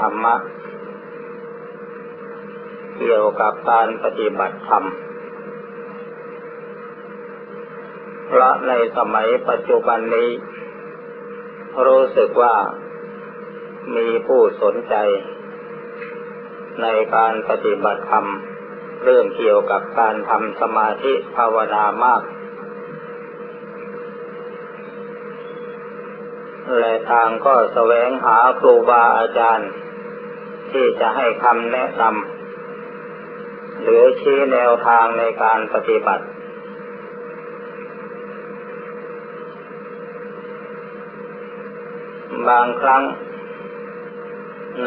ธรรมะ เกี่ยวกับการปฏิบัติธรรมเพระในสมัยปัจจุบันนี้ รู้สึกว่ามีผู้สนใจ ในการปฏิบัติธรรม เรื่องเกี่ยวกับการทำสมาธิภาวนามาก และทางก็แสวงหาครูบาอาจารย์ ที่จะให้คำแนะนำหรือชี้แนวทางในการปฏิบัติ บางครั้ง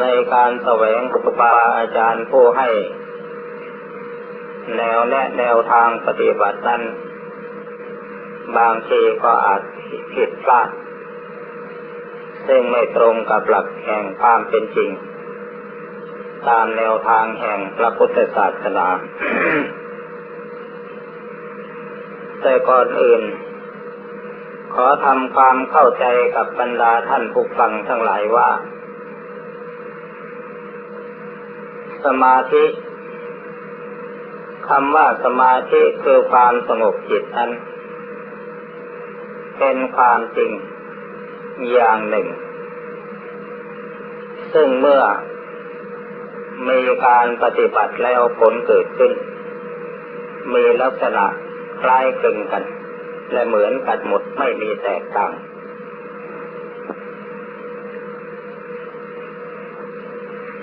ในการแสวงครูบาอาจารย์ผู้ให้ แนวแนะแนวทางปฏิบัตินั้น บางทีก็อาจผิดพลาดซึ่งไม่ตรงกับหลักแห่งความเป็นจริง ตามแนวทางแห่งพระพุทธศาสนา แต่ก่อนอื่น ขอทำความเข้าใจกับบรรดาท่านผู้ฟังทั้งหลายว่า สมาธิคำว่าสมาธิคือความสงบจิตนั้นเป็นความจริงอย่างหนึ่ง ซึ่งเมื่อ มีการปฏิบัติแล้วผลเกิดขึ้น มีลักษณะคล้ายคลึงกัน และเหมือนกันหมดไม่มีแตกต่าง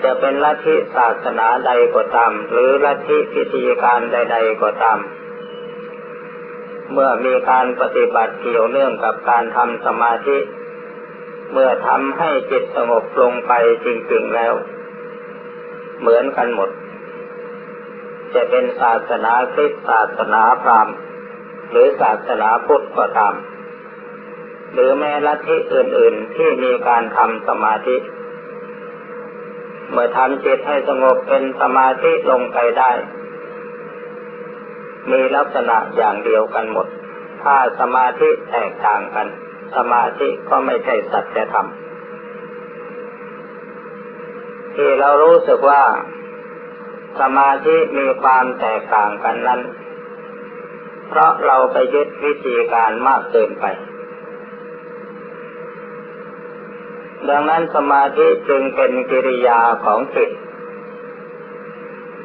จะเป็นลัทธิศาสนาใดก็ตาม หรือลัทธิพิธีการใด ๆก็ตาม เมื่อมีการปฏิบัติเกี่ยวเนื่องกับการทำสมาธิ เมื่อทำให้จิตสงบลงไปจริงๆแล้ว เหมือนกันหมด จะเป็นศาสนาคริสต์ศาสนาพราหมณ์หรือศาสนาพุทธก็ตาม หรือแม้ลัทธิอื่น ๆที่มีการทำสมาธิ เมื่อทำจิตให้สงบเป็นสมาธิลงไปได้ มีลักษณะอย่างเดียวกันหมด ถ้าสมาธิแตกต่างกัน สมาธิก็ไม่ใช่สัจธรรม ที่เรารู้สึกว่าสมาธิมีความแตกต่างกันนั้น เพราะเราไปยึดวิธีการมากเกินไป ดังนั้นสมาธิจึงเป็นกิริยาของจิต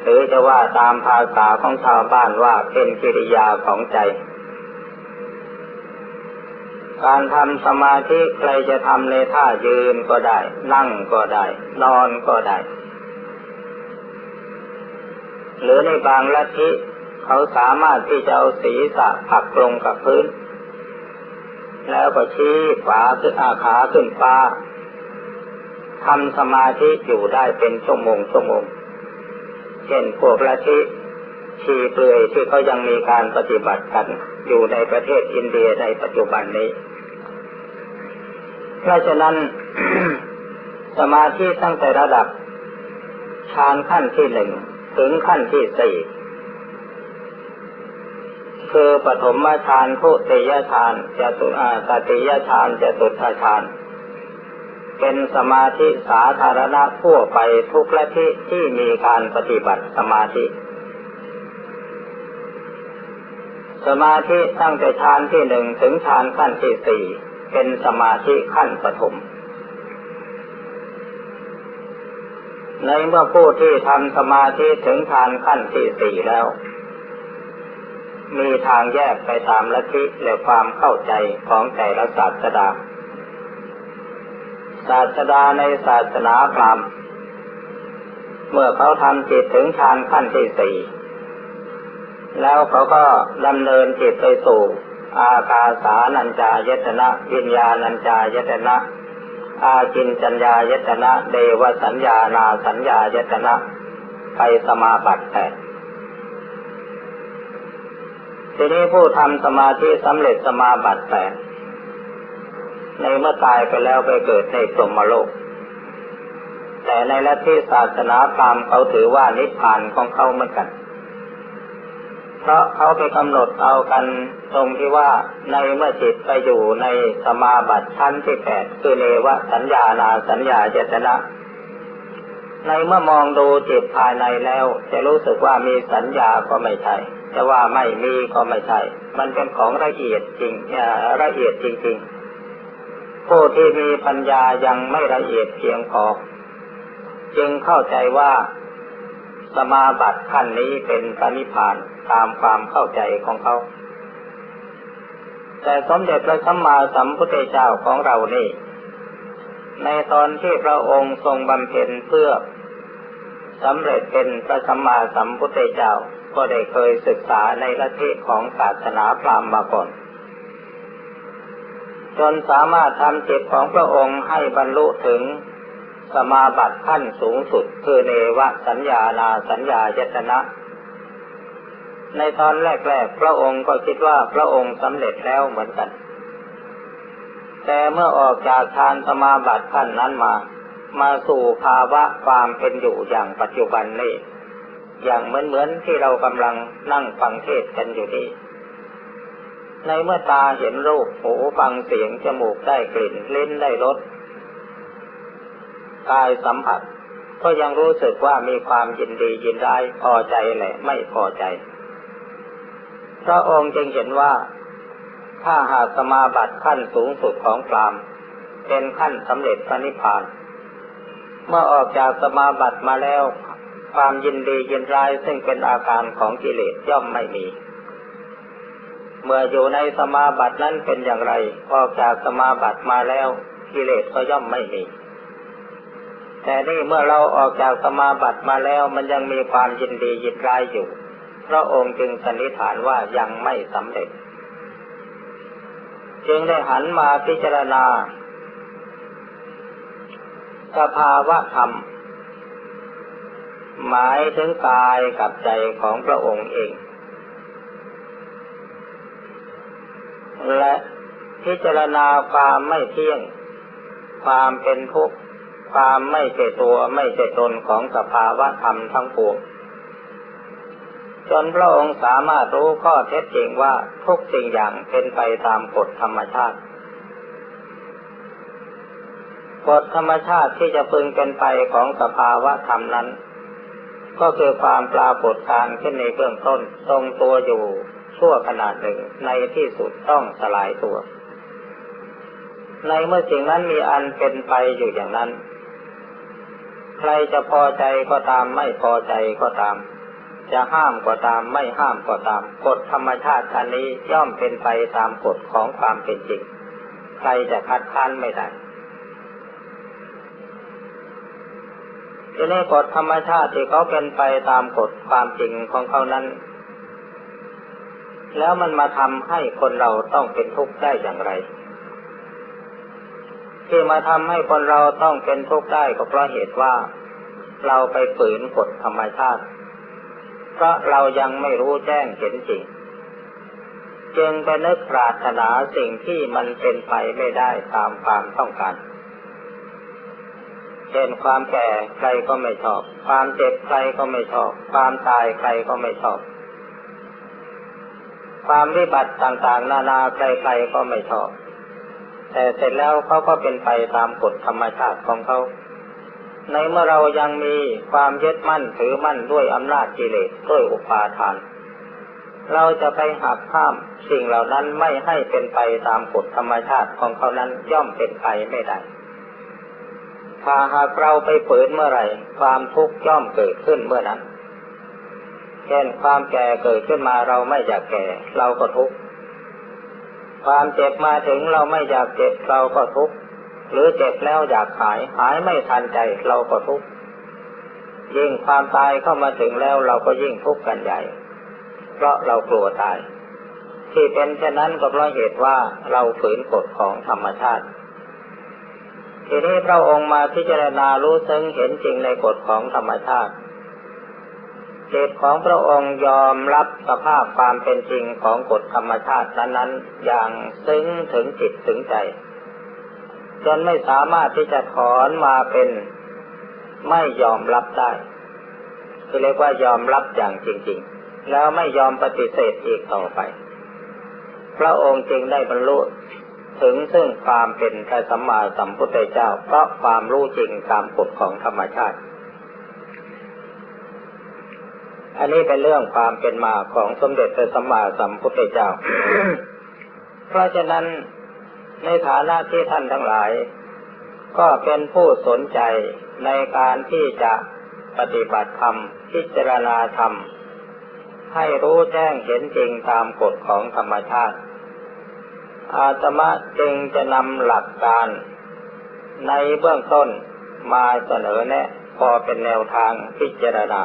หรือจะว่าตามภาษาของชาวบ้านว่าเป็นกิริยาของใจ การทำสมาธิใครจะทำในท่ายืนก็ได้ นั่งก็ได้ นอนก็ได้ หรือในบางลัทธิเขาสามารถที่จะเอาศีรษะพักลงกับพื้น แล้วก็ชี้ขวาขึ้นอาขาขึ้นฟ้าทำสมาธิอยู่ได้เป็นชั่วโมงชั่วโมง เช่นพวกละทิชีเปลือยที่เขายังมีการปฏิบัติกัน อยู่ในประเทศอินเดียในปัจจุบันนี้ เพราะฉะนั้นสมาธิตั้งแต่ระดับฌานขั้นที่หนึ่งถึงขั้นที่สี่คือปฐมฌานทุติยฌานจตุอาตติยฌานจตุตฌาน เป็นสมาธิสาธารณะทั่วไปทุกละที่ที่มีการปฏิบัติสมาธิ สมาธิตั้งแต่ฌานที่หนึ่งถึงฌานขั้นที่สี่เป็นสมาธิขั้นปฐมในเมื่อผู้ที่ทำสมาธิถึงฌานขั้นที่สี่แล้ว มีทางแยกไปตามลัทธิและความเข้าใจของแต่ละศาสดา ศาสดาในศาสนาพราหมณ์เมื่อเขาทำจิตถึงฌานขั้นที่สี่ แล้วเขาก็ดำเนินจิตไปสู่อากาสานัญจายตนะ วิญญาณัญจายตนะ อาจินจัญญายตนะ เดวสัญญานาสัญญายตนะ ไปสมาบัติแปดทีนี้ผู้ทำสมาธิสำเร็จสมาบัติแปดในเมื่อตายไปแล้วไปเกิดในสมโลก แต่ในลัทธิศาสนาพราหมณ์เขาถือว่านิพพานของเขาเหมือนกัน พราะเขาไปกำหนดเอากันตรงที่ว่าในเมื่อจิตไปอยู่ในสมาบัติชั้นที่แปดคือเนวสัญญานาสัญญาเจตนะ ในเมื่อมองดูจิตภายในแล้ว จะรู้สึกว่ามีสัญญาก็ไม่ใช่จะว่าไม่มีก็ไม่ใช่ มันเป็นของละเอียดจริงละเอียดจริงๆผู้ที่มีปัญญายังไม่ละเอียดเพียงพอจึงเข้าใจว่า สมาบัติขั้นนี้เป็นปณิพานตามความเข้าใจของเขา แต่สมเด็จพระสัมมาสัมพุทธเจ้าของเรานี่ ในตอนที่พระองค์ทรงบำเพ็ญเพื่อสำเร็จเป็นพระสัมมาสัมพุทธเจ้าก็ได้เคยศึกษาในลัทธิของศาสนาพราหมณ์มาก่อน จนสามารถทำจิตของพระองค์ให้บรรลุถึง สมาบัติขั้นสูงสุดคือเนวสัญญานาสัญญายตนะ ในตอนแรกๆ พระองค์ก็คิดว่าพระองค์สำเร็จแล้วเหมือนกัน แต่เมื่อออกจากฌานสมาบัติขั้นนั้นมา มาสู่ภาวะความเป็นอยู่อย่างปัจจุบันนี้ อย่างเหมือนเหมือนที่เรากำลังนั่งฟังเทศกันอยู่นี่ในเมื่อตาเห็นรูป หูฟังเสียง จมูกได้กลิ่น ลิ้นได้รส กายสัมผัส ก็ยังรู้สึกว่ามีความยินดียินร้ายพอใจและไม่พอใจ พระองค์จึงเห็นว่า ถ้าหากสมาบัติขั้นสูงสุดของพรามเป็นขั้นสำเร็จพระนิพพาน เมื่อออกจากสมาบัติมาแล้ว ความยินดียินร้ายซึ่งเป็นอาการของกิเลสย่อมไม่มีเมื่ออยู่ในสมาบัตินั้นเป็นอย่างไร ออกจากสมาบัติมาแล้วกิเลสก็ย่อมไม่มี แต่นี่เมื่อเราออกจากสมาบัติมาแล้วมันยังมีความยินดียินร้ายอยู่ พระองค์จึงสันนิษฐานว่ายังไม่สำเร็จ จึงได้หันมาพิจารณาสภาวะธรรม หมายถึงกายกับใจของพระองค์เอง และพิจารณาความไม่เที่ยง ความเป็นทุกข์ ความไม่ใช่ตัวไม่ใช่ตนของสภาวะธรรมทั้งปวงจนพระองค์สามารถรู้ข้อเท็จจริงว่าทุกสิ่งอย่างเป็นไปตามกฎธรรมชาติกฎธรรมชาติที่จะพึงเป็นไปของสภาวะธรรมนั้น ก็คือความปรากฏการขึ้นในเบื้องต้นทรงตัวอยู่ชั่วขนาดหนึ่งในที่สุดต้องสลายตัว ในเมื่อสิ่งนั้นมีอันเป็นไปอยู่อย่างนั้น ใครจะพอใจก็ตามไม่พอใจก็ตาม จะห้ามก็ตามไม่ห้ามก็ตามกฎธรรมชาติอันนี้ย่อมเป็นไปตามกฎของความเป็นจริง ใครจะคัดค้านไม่ได้ทีนี้กฎธรรมชาติที่เขาเป็นไปตามกฎความจริงของเขานั้น แล้วมันมาทำให้คนเราต้องเป็นทุกข์ได้อย่างไร ที่มาทำให้คนเราต้องเป็นทุกข์ได้ก็เพราะเหตุว่า เราไปฝืนกฎธรรมชาติ เพราะเรายังไม่รู้แจ้งเห็นจริง จึงไปนึกปรารถนาสิ่งที่มันเป็นไปไม่ได้ตามความต้องการเช่นความแก่ใครก็ไม่ชอบ ความเจ็บใครก็ไม่ชอบ ความตายใครก็ไม่ชอบ ความวิบัติต่างๆ นานาใครๆก็ไม่ชอบ แต่เสร็จแล้วเขาก็เป็นไปตามกฎธรรมชาติของเขา ในเมื่อเรายังมีความยึดมั่นถือมั่นด้วยอำนาจกิเลสด้วยอุปาทาน เราจะไปหักข้ามสิ่งเหล่านั้นไม่ให้เป็นไปตามกฎธรรมชาติของเขานั้นย่อมเป็นไปไม่ได้ถ้าหากเราไปฝืนเมื่อไหร่ ความทุกข์ย่อมเกิดขึ้นเมื่อนั้น เช่นความแก่เกิดขึ้นมาเราไม่อยากแก่ เราก็ทุกข์ ความเจ็บมาถึงเราไม่อยากเจ็บเราก็ทุกข์หรือเจ็บแล้วอยากหาย หายไม่ทันใจเราก็ทุกข์ยิ่งความตายเข้ามาถึงแล้วเราก็ยิ่งทุกข์กันใหญ่ เพราะเรากลัวตาย ที่เป็นเช่นนั้นก็เพราะเหตุว่าเราฝืนกฎของธรรมชาติ ทีนี้พระองค์มาพิจารณารู้ซึ้งเห็นจริงในกฎของธรรมชาติ จิตของพระองค์ยอมรับสภาพความเป็นจริงของกฎธรรมชาตินั้นๆ อย่างซึ้งถึงจิตถึงใจ จนไม่สามารถที่จะถอนมาเป็นไม่ยอมรับได้คือเรียกว่ายอมรับอย่างจริง ๆ แล้วไม่ยอมปฏิเสธอีกต่อไป พระองค์จึงได้บรรลุถึงซึ่งความเป็นพระสัมมาสัมพุทธเจ้าเพราะความรู้จริงตามกฎของธรรมชาติ อันนี้เป็นเรื่องความเป็นมาของสมเด็จพระสัมมาสัมพุทธเจ้า เพราะฉะนั้นในฐานะที่ท่านทั้งหลาย ก็เป็นผู้สนใจในการที่จะปฏิบัติธรรม พิจารณาธรรม ให้รู้แจ้งเห็นจริงตามกฎของธรรมชาติ อาตมาจึงจะนำหลักการ ในเบื้องต้นมาเสนอแนะพอเป็นแนวทางพิจารณา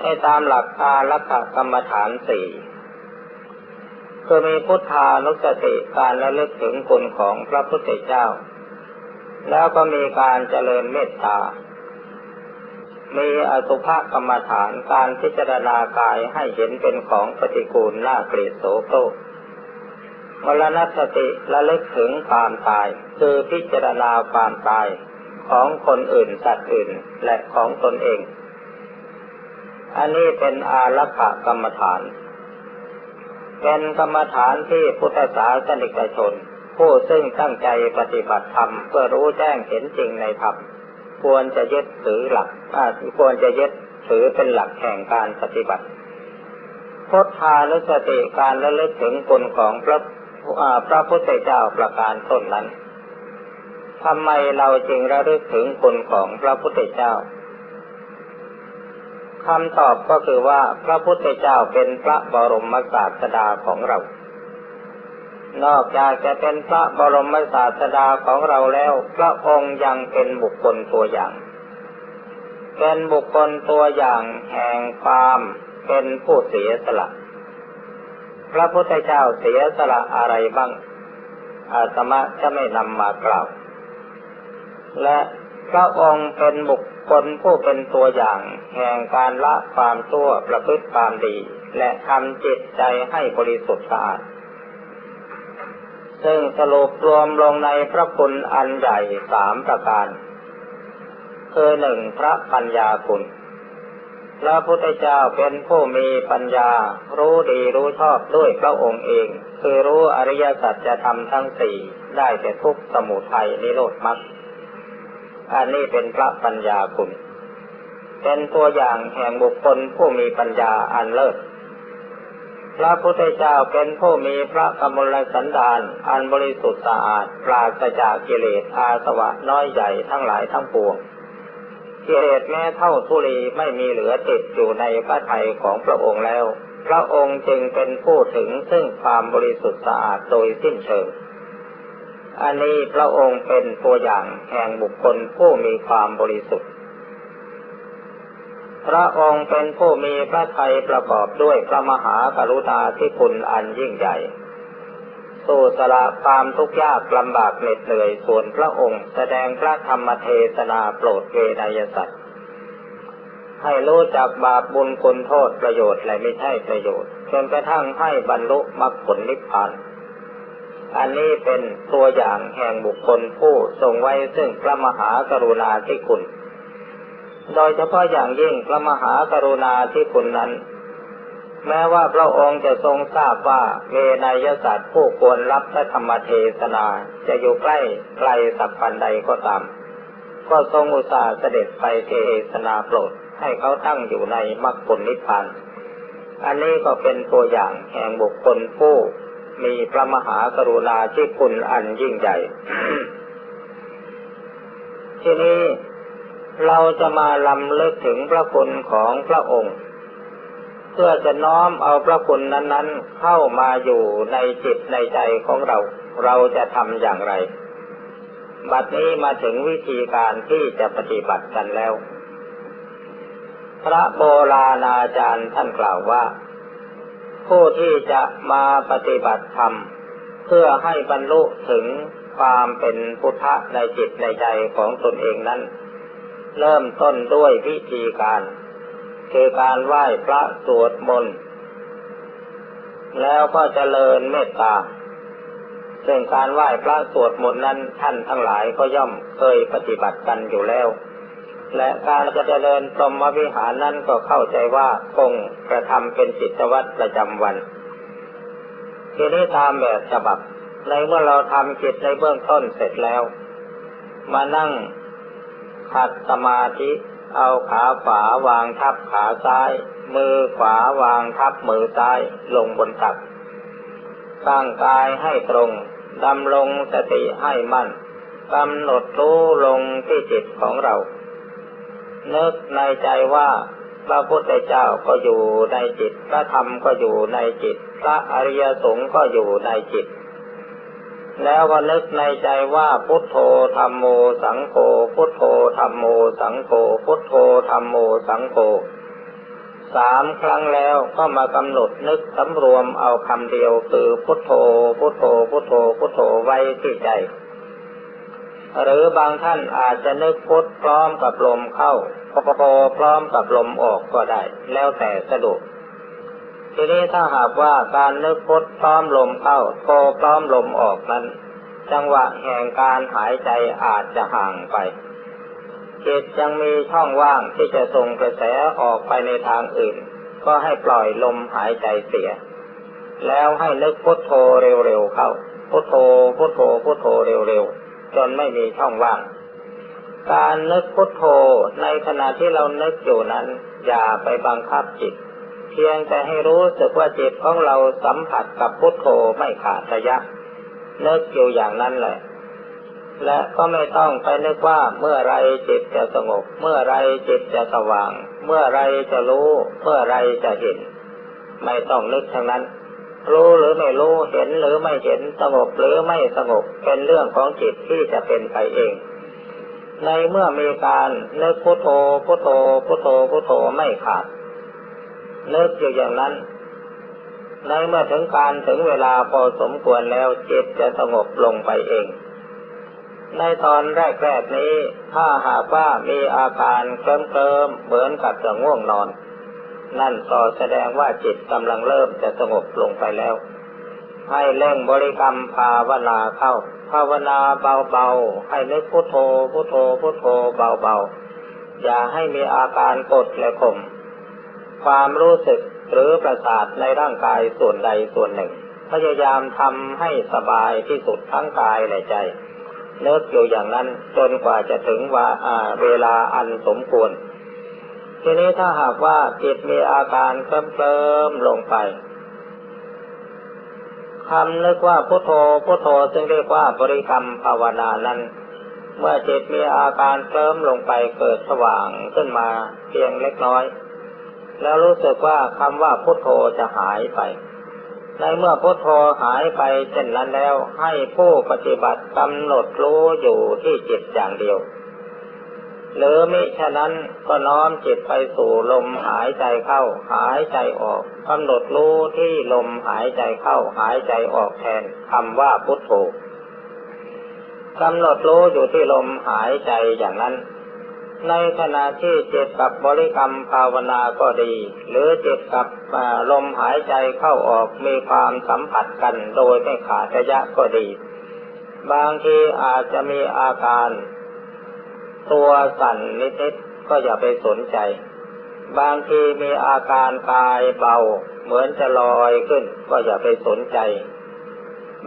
ให้ตามหลักการลักษกรรมฐานสี่คือมีพุทธานุสติการระลึกถึงคุณของพระพุทธเจ้า แล้วก็มีการเจริญเมตตา มีอสุภกรรมฐานการพิจารณากายให้เห็นเป็นของปฏิกูลน่าเกลียดโสโครกมรณสติระลึกถึงความตาย คือพิจารณาความตายของคนอื่นสัตว์อื่นและของตนเอง อันนี้เป็นอารักขกรรมฐาน เป็นกรรมฐานที่พุทธศาสนิกชน ผู้ซึ่งตั้งใจปฏิบัติธรรมเพื่อรู้แจ้งเห็นจริงในธรรมควรจะยึดถือหลักควรจะยึดถือเป็นหลักแห่งการปฏิบัติพุทธานุสติการระลึกถึงคุณของพระพระพุทธเจ้าประการต้นนั้นทำไมเราจึงระลึกถึงคุณของพระพุทธเจ้า คำตอบก็คือว่าพระพุทธเจ้าเป็นพระบรมศาสดาของเรา นอกจากจะเป็นพระบรมศาสดาของเราแล้ว พระองค์ยังเป็นบุคคลตัวอย่าง เป็นบุคคลตัวอย่างแห่งความเป็นผู้เสียสละ พระพุทธเจ้าเสียสละอะไรบ้าง อาตมาจะไม่นำมากล่าว และพระองค์เป็นบุค คนผู้เป็นตัวอย่างแห่งการละความชั่วประพฤติความดี และทำจิตใจให้บริสุทธิ์สะอาด ซึ่งสรุปรวมลงในพระคุณอันใหญ่สามประการคือหนึ่งพระปัญญาคุณ พระพุทธเจ้าเป็นผู้มีปัญญา รู้ดีรู้ชอบด้วยพระองค์เอง คือรู้อริยสัจจะทำทั้งสี่ได้แต่ทุกสมุทัยนิโรธมรรค อันนี้เป็นพระปัญญาคุณ เป็นตัวอย่างแห่งบุคคลผู้มีปัญญาอันเลิศ พระพุทธเจ้าเป็นผู้มีพระกมลสันดานอันบริสุทธิ์สะอาดปราศจากกิเลสอาสวะน้อยใหญ่ทั้งหลายทั้งปวงกิเลสแม้เท่าทุลีไม่มีเหลือติดอยู่ในพระทัยของพระองค์แล้ว พระองค์จึงเป็นผู้ถึงซึ่งความบริสุทธิ์สะอาดโดยสิ้นเชิง อันนี้พระองค์เป็นตัวอย่างแห่งบุคคลผู้มีความบริสุทธิ์ พระองค์เป็นผู้มีพระทัยประกอบด้วยพระมหากรุณาธิคุณอันยิ่งใหญ่สู้สละความทุกข์ยากลำบากเหน็ดเหนื่อยส่วนพระองค์ แสดงพระธรรมเทศนาโปรดเวนยสัตว์ ให้รู้จักบาปบุญคุณโทษประโยชน์และไม่ใช่ประโยชน์จนกระทั่งให้บรรลุมรรคผลนิพพาน อันนี้เป็นตัวอย่างแห่งบุคคลผู้ทรงไว้ซึ่งพระมหากรุณาธิคุณ โดยเฉพาะอย่างยิ่งพระมหากรุณาธิคุณนั้น แม้ว่าพระองค์จะทรงทราบว่าเวนยศาสตร์ผู้ควรรับพระธรรมเทศนาจะอยู่ใกล้ไกลสักปันใดก็ตาม ก็ทรงอุตส่าห์เสด็จไปเทศนาโปรดให้เขาตั้งอยู่ในมรรคผลนิพพานอันนี้ก็เป็นตัวอย่างแห่งบุคคลผู้ มีพระมหากรุณาที่คุณอันยิ่งใหญ่ทีนี้เราจะมาลำเลิกถึงพระคุณของพระองค์ เพื่อจะน้อมเอาพระคุณนั้นๆ เข้ามาอยู่ในจิตในใจของเรา เราจะทำอย่างไร บัดนี้มาถึงวิธีการที่จะปฏิบัติกันแล้ว พระโบราณอาจารย์ท่านกล่าวว่า ผู้ที่จะมาปฏิบัติธรรม เพื่อให้บรรลุถึงความเป็นพุทธะในจิตในใจของตนเองนั้น เริ่มต้นด้วยวิธีการ คือการไหว้พระสวดมนต์แล้วก็เจริญเมตตา ซึ่งการไหว้พระสวดมนต์นั้นท่านทั้งหลายก็ย่อมเคยปฏิบัติกันอยู่แล้ว และการจะเจริญพรหมวิหารนั้นก็เข้าใจว่าคงกระทำเป็นจิตวัตรประจำวันทีนี้ตามแบบฉบับ ในเมื่อเราทำจิตในเบื้องต้นเสร็จแล้ว มานั่งขัดสมาธิเอาขาขวาวางทับขาซ้าย มือขวาวางทับมือซ้ายลงบนตักตั้งกายให้ตรงดำลงสติให้มั่นกำหนดรู้ลงที่จิตของเรา นึกในใจว่าพระพุทธเจ้าก็อยู่ในจิต พระธรรมก็อยู่ในจิต พระอริยสงฆ์ก็อยู่ในจิต แล้วก็นึกในใจว่าพุทโธธรรมโมสังโฆ พุทโธธรรมโมสังโฆ พุทโธธรรมโมสังโฆสามครั้งแล้วก็มากำหนดนึกสำรวมเอาคำเดียวคือพุทโธ พุทโธ พุทโธ พุทโธไว้ที่ใจ หรือบางท่านอาจจะนึกพุทพร้อมกับลมเข้าพโพพร้อมกับลมออกก็ได้ แล้วแต่สะดวกทีนี้ถ้าหากว่าการนึกพุทพร้อมลมเข้าโพพร้อมลมออกนั้น จังหวะแห่งการหายใจอาจจะห่างไปจิตยังมีช่องว่างที่จะส่งกระแสออกไปในทางอื่น ก็ให้ปล่อยลมหายใจเสีย แล้วให้นึกพุทโธเร็วๆเข้า พุทโธพุทโธพุทโธเร็วๆ จนไม่มีช่องว่าง การนึกพุทโธในขณะที่เรานึกอยู่นั้น อย่าไปบังคับจิต เพียงแต่ให้รู้สึกว่าจิตของเราสัมผัสกับพุทโธไม่ขาดระยะนึกอยู่อย่างนั้นแหละและก็ไม่ต้องไปนึกว่าเมื่อไรจิตจะสงบ เมื่อไรจิตจะสว่าง เมื่อไรจะรู้ เมื่อไรจะเห็น ไม่ต้องนึกทั้งนั้น รู้หรือไม่รู้เห็นหรือไม่เห็นสงบหรือไม่สงบเป็นเรื่องของจิตที่จะเป็นไปเอง ในเมื่อมีการนึกพุทโธพุทโธพุทโธพุทโธไม่ขาดนึกอยู่อย่างนั้น ในเมื่อถึงการถึงเวลาพอสมควรแล้วจิตจะสงบลงไปเอง ในตอนแรกๆนี้ ถ้าหากว่ามีอาการเคลิ้มๆเหมือนกับจะง่วงนอน นั่นก็แสดงว่าจิตกำลังเริ่มจะสงบลงไปแล้ว ให้เร่งบริกรรมภาวนาเข้า ภาวนาเบาๆ ให้นึกพุโทโธพุโทโธพุโทโธเบาๆ อย่าให้มีอาการกดและข่มความรู้สึกหรือประสาทในร่างกายส่วนใดส่วนหนึ่ง พยายามทำให้สบายที่สุดทั้งกายและใจเนึกอยู่อย่างนั้นจนกว่าจะถึงว่าเวลาอันสมควร ทีนี้ถ้าหากว่าจิตมีอาการเคลิ้มลงไปคำนึกว่าพุทโธพุทโธซึ่งเรียกว่าบริกรรมภาวนานั้น เมื่อจิตมีอาการเคลิ้มลงไปเกิดสว่างขึ้นมาเพียงเล็กน้อย แล้วรู้สึกว่าคำว่าพุทโธจะหายไป ในเมื่อพุทโธหายไปเช่นนั้นแล้วให้ผู้ปฏิบัติกำหนดรู้อยู่ที่จิตอย่างเดียว หรือมิฉะนั้นก็น้อมจิตไปสู่ลมหายใจเข้า หายใจออกกำหนดรู้ที่ลมหายใจเข้า หายใจออกแทนคำว่าพุทโธกำหนดรู้อยู่ที่ลมหายใจอย่างนั้น ในขณะที่จิตกับบริกรรมภาวนาก็ดี หรือจิตกับลมหายใจเข้าออกมีความสัมผัสกันโดยไม่ขาดระยะก็ดี บางทีอาจจะมีอาการ ตัวสั่นนิดๆก็อย่าไปสนใจ บางทีมีอาการกายเบา เหมือนจะลอยขึ้น ก็อย่าไปสนใจ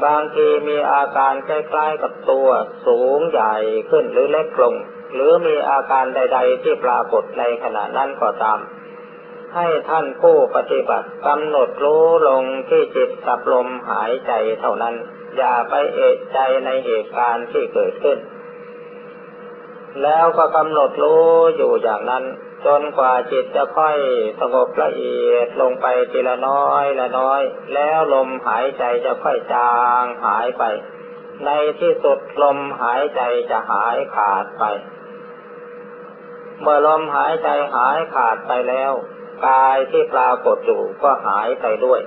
บางทีมีอาการใกล้ๆกับตัวสูงใหญ่ขึ้นหรือเล็กลง หรือมีอาการใด ๆ ที่ปรากฏในขณะนั้นก็ตาม ให้ท่านผู้ปฏิบัติกำหนดรู้ลงที่จิตกับลมหายใจเท่านั้น อย่าไปเอะใจในเหตุการณ์ที่เกิดขึ้น แล้วก็กำหนดรู้อยู่อย่างนั้น จนกว่าจิตจะค่อยสงบละเอียดลงไปทีละน้อยละน้อย แล้วลมหายใจจะค่อยจางหายไป ในที่สุดลมหายใจจะหายขาดไป เมื่อลมหายใจหายขาดไปแล้วกายที่ปรากฏอยู่ก็หายไปด้วย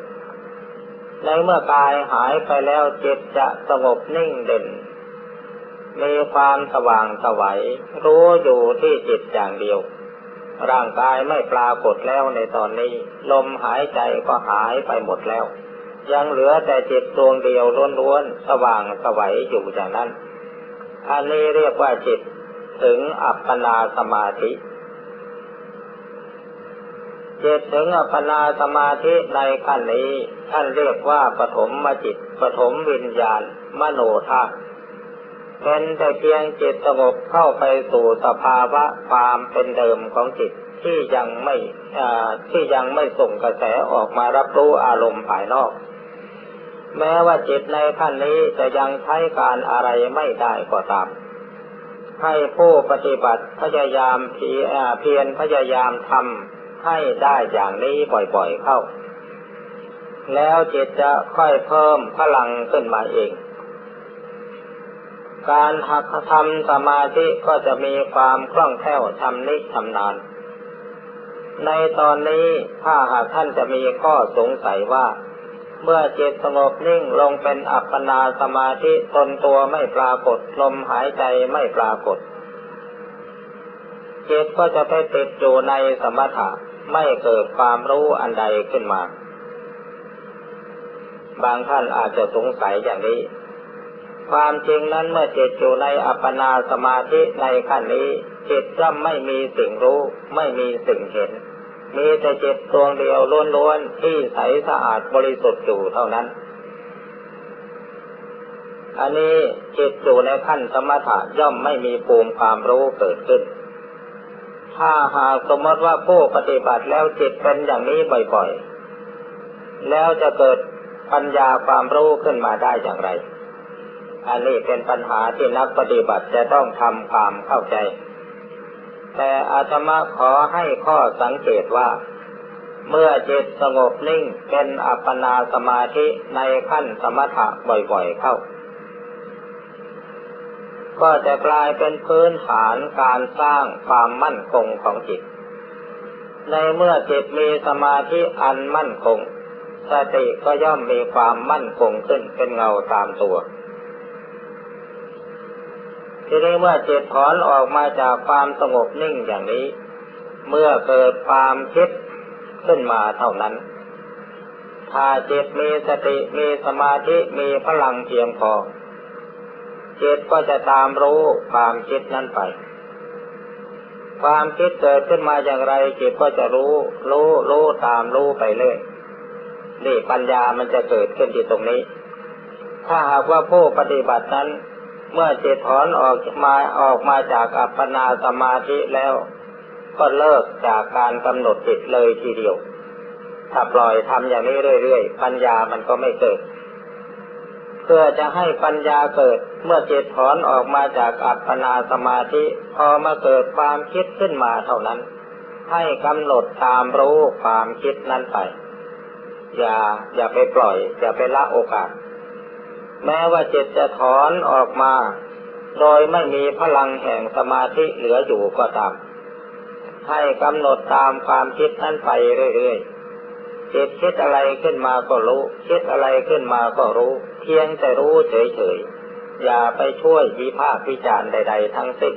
ในเมื่อกายหายไปแล้วจิตจะสงบนิ่งเด่น มีความสว่างสวัยรู้อยู่ที่จิตอย่างเดียว ร่างกายไม่ปรากฏแล้วในตอนนี้ ลมหายใจก็หายไปหมดแล้ว ยังเหลือแต่จิตดวงเดียวล้วนๆสว่างสวัยอยู่อย่างนั้น อันนี้เรียกว่าจิตถึงอัปปนาสมาธิจิตถึงอัปปนาสมาธิในขั้นนี้ท่านเรียกว่าปฐมมจิตปฐมวิญญาณ มโนธาตุ เป็นแต่เพียงจิตสงบเข้าไปสู่สภาวะความเป็นเดิมของจิตที่ยังไม่ที่ยังไม่ส่งกระแสออกมารับรู้อารมณ์ภายนอก แม้ว่าจิตในขั้นนี้จะยังใช้การอะไรไม่ได้ก็ตาม ให้ผู้ปฏิบัติพยายามเพียรพยายามทำให้ได้อย่างนี้บ่อยๆเข้า แล้วจิตจะค่อยเพิ่มพลังขึ้นมาเอง การหักทำสมาธิก็จะมีความคล่องแคล่วชำนิชำนาญ ในตอนนี้ถ้าหากท่านจะมีข้อสงสัยว่า เมื่อจิตสงบนิ่งลงเป็นอัปปนาสมาธิตนตัวไม่ปรากฏลมหายใจไม่ปรากฏจิตก็จะไปติดอยู่ในสมถะไม่เกิดความรู้อันใดขึ้นมา บางท่านอาจจะสงสัยอย่างนี้ ความจริงนั้นเมื่อจิตอยู่ในอัปปนาสมาธิในขั้นนี้ จิตย่อมไม่มีสิ่งรู้ ไม่มีสิ่งเห็น มีแต่จิตดวงเดียวล้วนๆที่ใสสะอาดบริสุทธิ์อยู่เท่านั้น อันนี้จิตอยู่ในขั้นสมถะย่อมไม่มีภูมิความรู้เกิดขึ้น ถ้าหากสมมติว่าผู้ปฏิบัติแล้วจิตเป็นอย่างนี้บ่อยๆ แล้วจะเกิดปัญญาความรู้ขึ้นมาได้อย่างไร อันนี้เป็นปัญหาที่นักปฏิบัติจะต้องทำความเข้าใจ แต่อาตมาขอให้ข้อสังเกตว่า เมื่อจิตสงบนิ่งเป็นอัปปนาสมาธิในขั้นสมถะบ่อยๆเข้า ก็จะกลายเป็นพื้นฐานการสร้างความมั่นคงของจิต ในเมื่อจิตมีสมาธิอันมั่นคงสติก็ย่อมมีความมั่นคงขึ้นเป็นเงาตามตัว ทีนี้เมื่อจิตถอนออกมาจากความสงบนิ่งอย่างนี้ เมื่อเกิดความคิดขึ้นมาเท่านั้น ถ้าจิตมีสติมีสมาธิมีพลังเพียงพอจิตก็จะตามรู้ความคิดนั้นไป ความคิดเกิดขึ้นมาอย่างไรจิตก็จะรู้ รู้รู้ตามรู้ไปเรื่อยนี่ปัญญามันจะเกิดขึ้นที่ตรงนี้ ถ้าหากว่าผู้ปฏิบัตินั้น เมื่อจิตถอนออกมาออกมาจากอัปปนาสมาธิแล้ว ก็เลิกจากการกำหนดจิตเลยทีเดียว ถ้าปล่อยทำอย่างนี้เรื่อยๆ ปัญญามันก็ไม่เกิด เพื่อจะให้ปัญญาเกิด เมื่อจิตถอนออกมาจากอัปปนาสมาธิพอมาเกิดความคิดขึ้นมาเท่านั้น ให้กำหนดตามรู้ความคิดนั้นไป อย่าอย่าไปปล่อย อย่าไปละโอกาส แม้ว่าจิตจะถอนออกมา โดยไม่มีพลังแห่งสมาธิเหลืออยู่ก็ตาม ให้กำหนดตามความคิดนั้นไปเรื่อยๆ จิตคิดอะไรขึ้นมาก็รู้ คิดอะไรขึ้นมาก็รู้ เพียงแต่รู้เฉยๆ อย่าไปช่วยวิพากษ์วิจารณ์ใด ๆ ทั้งสิ้น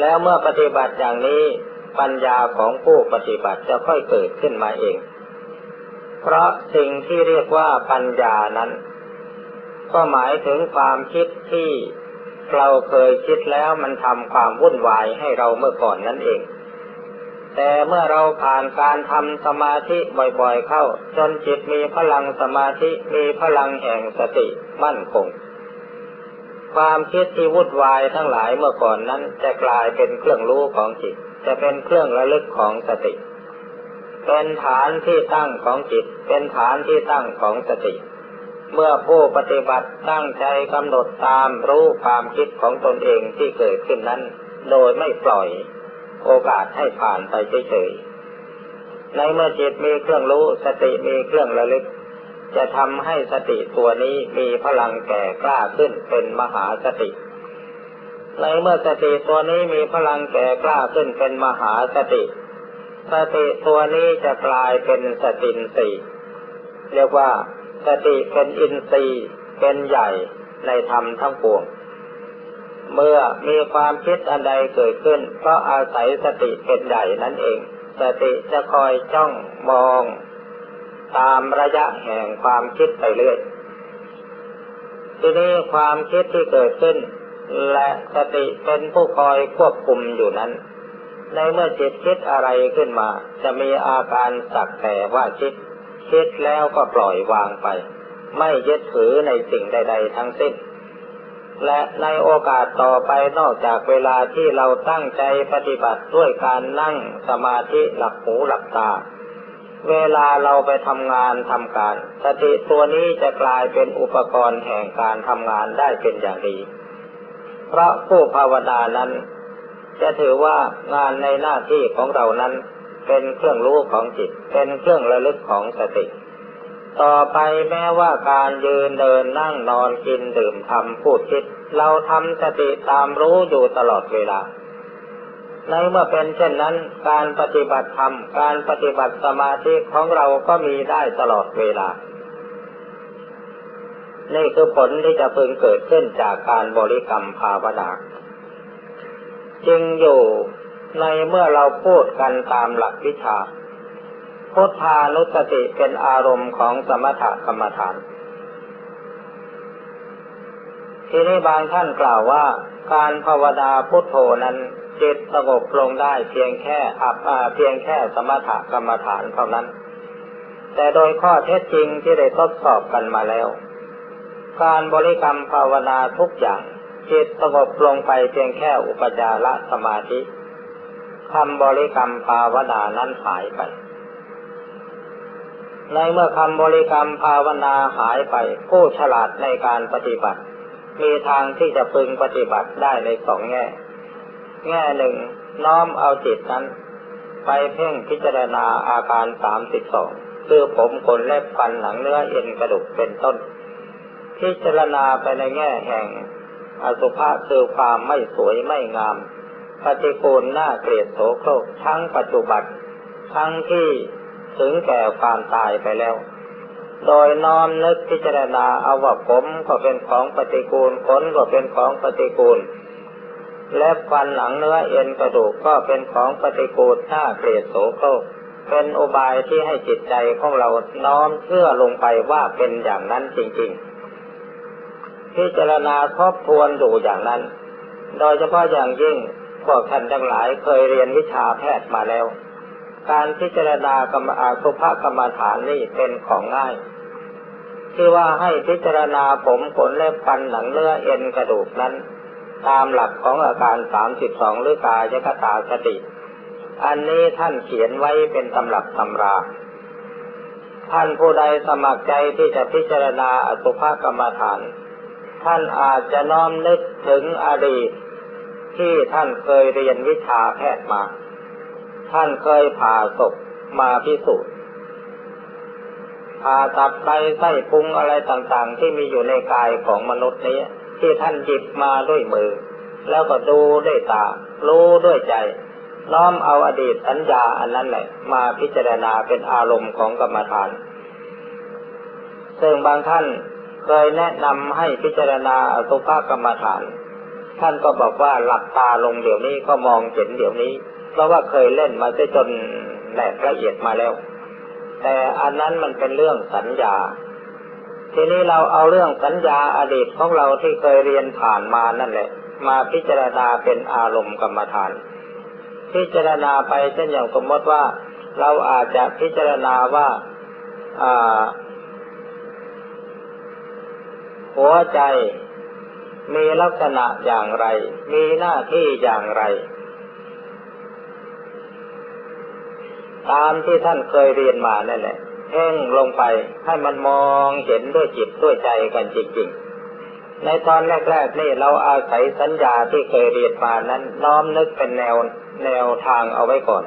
แล้วเมื่อปฏิบัติอย่างนี้ปัญญาของผู้ปฏิบัติจะค่อยเกิดขึ้นมาเอง เพราะสิ่งที่เรียกว่าปัญญานั้น ก็หมายถึงความคิดที่เราเคยคิดแล้วมันทำความวุ่นวายให้เราเมื่อก่อนนั่นเอง แต่เมื่อเราผ่านการทำสมาธิบ่อยๆเข้า จนจิตมีพลังสมาธิมีพลังแห่งสติมั่นคง ความคิดที่วุ่นวายทั้งหลายเมื่อก่อนนั้นจะกลายเป็นเครื่องรู้ของจิต จะเป็นเครื่องระลึกของสติ เป็นฐานที่ตั้งของจิต เป็นฐานที่ตั้งของสติ เมื่อผู้ปฏิบัติตั้งใจกำหนดตามรู้ความคิดของตนเองที่เกิดขึ้นนั้น โดยไม่ปล่อยโอกาสให้ผ่านไปเฉยๆ ในเมื่อจิตมีเครื่องรู้สติมีเครื่องระลึก จะทำให้สติตัวนี้มีพลังแก่กล้าขึ้นเป็นมหาสติ ในเมื่อสติตัวนี้มีพลังแก่กล้าขึ้นเป็นมหาสติ สติตัวนี้จะกลายเป็นสตินสีเรียกว่าสติเป็นอินทรีย์เป็นใหญ่ในธรรมทั้งปวง เมื่อมีความคิดอันใดเกิดขึ้นเพราะอาศัยสติเป็นใหญ่นั่นเอง สติจะคอยจ้องมอง ตามระยะแห่งความคิดไปเรื่อย ทีนี้ความคิดที่เกิดขึ้น และสติเป็นผู้คอยควบคุมอยู่นั้น ในเมื่อจิตคิดอะไรขึ้นมา จะมีอาการสักแต่ว่าคิด คิดแล้วก็ปล่อยวางไป ไม่ยึดถือในสิ่งใด ๆ ทั้งสิ้น และในโอกาสต่อไปนอกจากเวลาที่เราตั้งใจปฏิบัติด้วยการนั่งสมาธิหลับหูหลับตา เวลาเราไปทำงานทำการ สติตัวนี้จะกลายเป็นอุปกรณ์แห่งการทำงานได้เป็นอย่างดี เพราะผู้ภาวนานั้น จะถือว่างานในหน้าที่ของเรานั้น เป็นเครื่องรู้ของจิต เป็นเครื่องระลึกของสติ ต่อไปแม้ว่าการยืนเดินนั่งนอนกินดื่มทำพูดคิด เราทำสติตามรู้อยู่ตลอดเวลา ในเมื่อเป็นเช่นนั้น การปฏิบัติธรรม การปฏิบัติสมาธิของเราก็มีได้ตลอดเวลานี่คือผลที่จะพึงเกิดขึ้นจากการบริกรรมภาวนา จึงอยู่ในเมื่อเราพูดกันตามหลักวิชา พุทธานุสติเป็นอารมณ์ของสมถกรรมฐาน ทีนี้บางท่านกล่าวว่าการภาวนาพุทโธนั้นจิตสงบลงได้เพียงแค่อับเพียงแค่สมถกรรมฐานเท่านั้น แต่โดยข้อเท็จจริงที่ได้ทดสอบกันมาแล้ว การบริกรรมภาวนาทุกอย่าง จิตสงบลงไปเพียงแค่อุปจารสมาธิคำบริกรรมภาวนานั้นหายไป ในเมื่อคำบริกรรมภาวนาหายไป ผู้ฉลาดในการปฏิบัติ มีทางที่จะพึงปฏิบัติได้ในสองแง่ แง่หนึ่งน้อมเอาจิตนั้น ไปเพ่งพิจารณาอาการสามสิบสองคือผมขนเล็บฟันหนังเนื้อเอ็นกระดูกเป็นต้น พิจารณาไปในแง่แห่ง อสุภะคือความไม่สวยไม่งาม ปฏิกูลหน้าเกลียดโสโครกทั้งปัจจุบันทั้งที่ถึงแก่ความตายไปแล้ว โดยน้อมนึกพิจารณาเอาว่าผมก็เป็นของปฏิกูลขนก็เป็นของปฏิกูล และฟันหนังเนื้อเอ็นกระดูกก็เป็นของปฏิกูลหน้าเกลียดโสโครกเป็นอุบายที่ให้จิตใจของเราน้อมเชื่อลงไปว่าเป็นอย่างนั้นจริง ๆ พิจารณาทบทวนดูอย่างนั้น โดยเฉพาะอย่างยิ่งพวกท่านทั้งหลายเคยเรียนวิชาแพทย์มาแล้ว การพิจารณากรรมอาสุภกรรมฐานนี่เป็นของง่ายที่ว่าให้พิจารณาผมขนเล็บฟันหนังเนื้อเอ็นกระดูกนั้น ตามหลักของอาการสามสิบสองหรือกายคตาสติ อันนี้ท่านเขียนไว้เป็นตำรับตำรา ท่านผู้ใดสมัครใจที่จะพิจารณาอสุภกรรมฐาน ท่านอาจจะน้อมนึกถึงอดีต ที่ท่านเคยเรียนวิชาแพทย์มา ท่านเคยผ่าศพมาพิสูจน์ผ่าตัดไตไส้พุงอะไรต่างๆ ที่มีอยู่ในกายของมนุษย์นี้ ที่ท่านหยิบมาด้วยมือ แล้วก็ดูด้วยตา รู้ด้วยใจ น้อมเอาอดีตสัญญาอันนั้นแหละ มาพิจารณาเป็นอารมณ์ของกรรมฐาน ซึ่งบางท่าน เคยแนะนำให้พิจารณาอสุภกรรมฐาน ท่านก็บอกว่าหลับตาลงเดี๋ยวนี้ก็มองเห็นเดี๋ยวนี้ เพราะว่าเคยเล่นมาจนแหลกละเอียดมาแล้ว แต่อันนั้นมันเป็นเรื่องสัญญา ทีนี้เราเอาเรื่องสัญญาอดีตของเราที่เคยเรียนผ่านมานั่นแหละ มาพิจารณาเป็นอารมณ์กรรมฐาน พิจารณาไปเช่นอย่างสมมติว่า เราอาจจะพิจารณาว่าอ่า หัวใจ มีลักษณะอย่างไร มีหน้าที่อย่างไร ตามที่ท่านเคยเรียนมานั่นแหละเพ่งลงไปให้มันมองเห็นด้วยจิตด้วยใจกันจริงๆ ในตอนแรกๆนี่เราอาศัยสัญญาที่เคยเรียนมานั้น น้อมนึกเป็นแนวแนวทางเอาไว้ก่อน